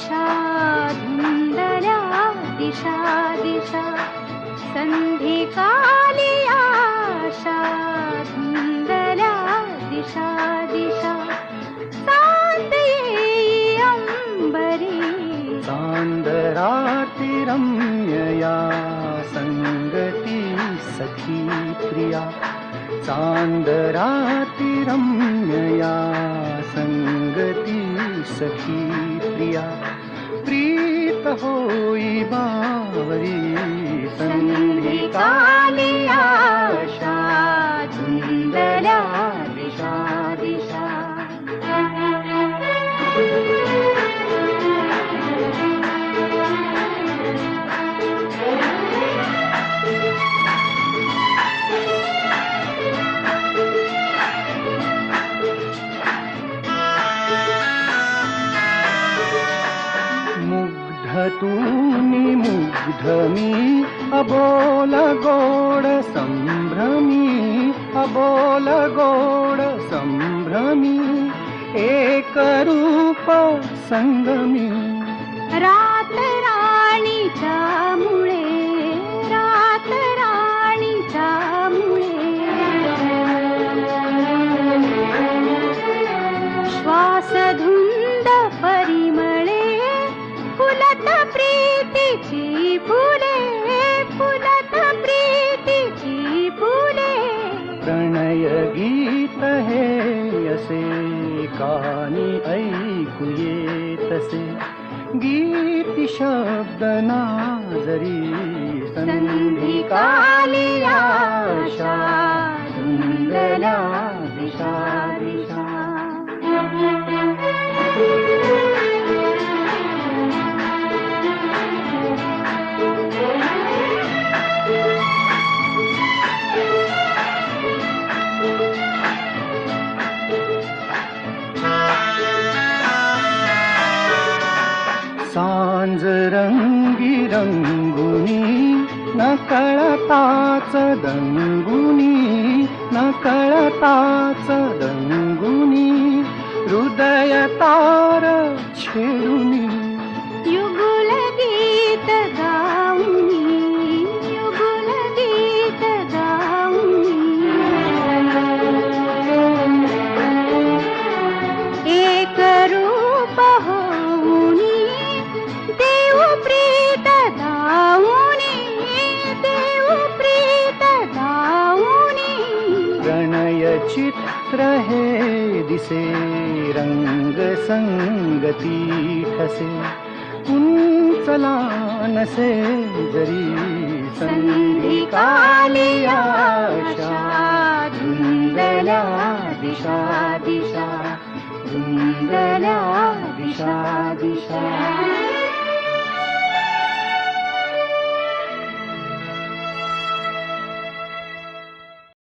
शा सुन्दरादिशादिशा सन्धिकाली आशा सान्दरातिरम्यया सङ्गति सखी प्रिया। चान्दरातिरम्यया सङ्गति सखी प्रिया प्रीत होई बावरी संधिकाली मुग्धतूनि मुग्धमी अबोल गोड सम्भ्रमी अबोल गोड एकरूप सङ्गमी तहे यसे कानि ऐकुये तसे। गीति शब्दना जरी सन्धिका सांज रंगी रंगुनी न कळताच दंगुनी न कळताच दंगुनी हृदय तार छेडुनी. चित्र हे दिसे रंग संगती ठसे उंचला नसे जरी धुंदल्या दिशा। दिशा दिशा दिशा